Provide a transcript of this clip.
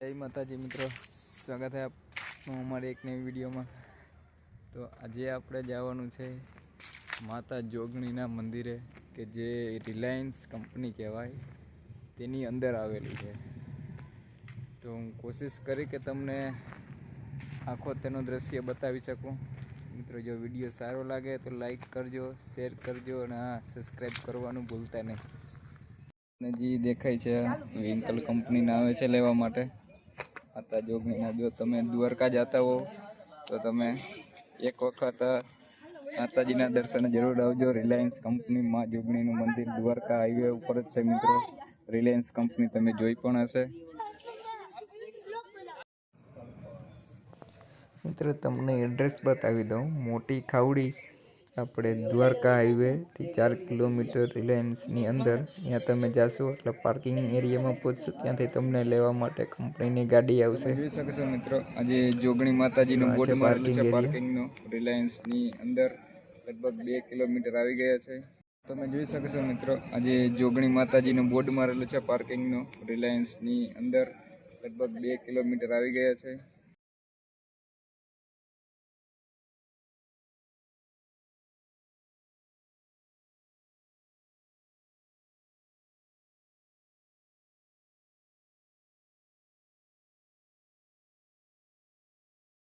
જય માતાજી મિત્રો સ્વાગત છે આપનું અમારી એક નવી વિડીયોમાં. તો આજે આપણે જવાનું છે માતા જોગણીના મંદિરે કે જે રિલાયન્સ કંપની કહેવાય તેની અંદર આવેલી છે. તો હું કોશિશ કરી કે તમને આખો તેનો દ્રશ્ય બતાવી શકું. મિત્રો જો વીડિયો સારો લાગે તો લાઈક કરજો શેર કરજો અને હા સબસ્ક્રાઈબ કરવાનું ભૂલતા નહીં. અને જે દેખાય છે વિંકલ કંપનીના આવે છે લેવા માટે. માતા જોગણીના જો તમે દ્વારકા જતા હો, તો તમે એક વખત માતાજીના દર્શને જરૂર આવજો. રિલાયન્સ કંપની માં જોગણીનું મંદિર દ્વારકા હાઈવે ઉપર જ છે મિત્રો. રિલાયન્સ કંપની તમે જોઈ પણ હશે. મિત્રો, તમને એડ્રેસ બતાવી દઉં. મોટી ખાવડી આપણે દ્વારકા હાઈવેથી ચાર કિલોમીટર રિલાયન્સની અંદર ત્યાં તમે જાશો એટલે પાર્કિંગ એરિયામાં પહોંચશો ત્યાંથી તમને લેવા માટે કંપનીની ગાડી આવશે. જોઈ શકશો મિત્રો આજે જોગણી માતાજીનું બોર્ડ છે પાર્કિંગનું. રિલાયન્સની અંદર લગભગ બે કિલોમીટર આવી ગયા છે. તમે જોઈ શકશો મિત્રો આજે જોગણી માતાજીનું બોર્ડ મારેલું છે પાર્કિંગનો. રિલાયન્સની અંદર લગભગ બે કિલોમીટર આવી ગયા છે.